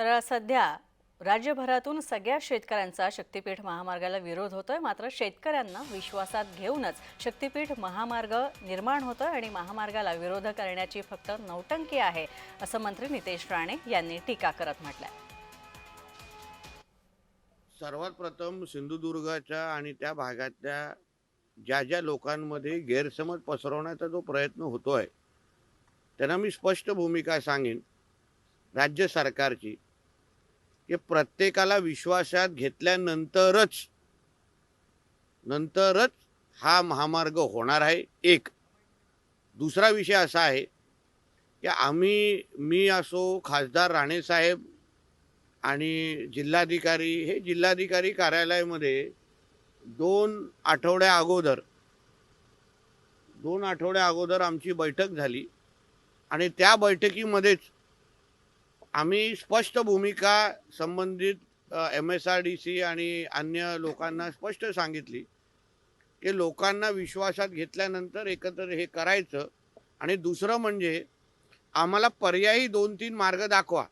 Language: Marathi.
तर सध्या राज्यभरातून सगळ्या शेतकऱ्यांचा शक्तीपीठ महामार्गाला विरोध होतोय. मात्र शेतकऱ्यांना विश्वासात घेऊनच शक्तीपीठ महामार्ग निर्माण होतोय आणि महामार्गाला विरोध करण्याची फक्त नौटंकी आहे असं मंत्री नितेश राणे यांनी टीका करत म्हटलंय. सर्वात प्रथम सिंधुदुर्गाच्या आणि त्या भागातल्या ज्या ज्या लोकांमध्ये गैरसमज पसरवण्याचा जो प्रयत्न होतोय त्यांना मी स्पष्ट भूमिका सांगेन. राज्य सरकारची की प्रत्येकाला विश्वासात घेतल्यानंतरच नंतरच हा महामार्ग होणार आहे एक. दुसरा विषय असा आहे की आम्ही मी असो खासदार राणेसाहेब आणि जिल्हाधिकारी हे जिल्हाधिकारी कार्यालयामध्ये दोन आठवड्या अगोदर दोन आठवड्या अगोदर आमची बैठक झाली आणि त्या बैठकीमध्येच आम्ही स्पष्ट भूमिका संबंधित M S R D C आणि अन्य लोकांना स्पष्ट सांगितली की लोकांना विश्वासात घेतल्यानंतर एकत्र हे करायचं. आणि दुसरं म्हणजे आम्हाला पर्यायी दोन तीन मार्ग दाखवा.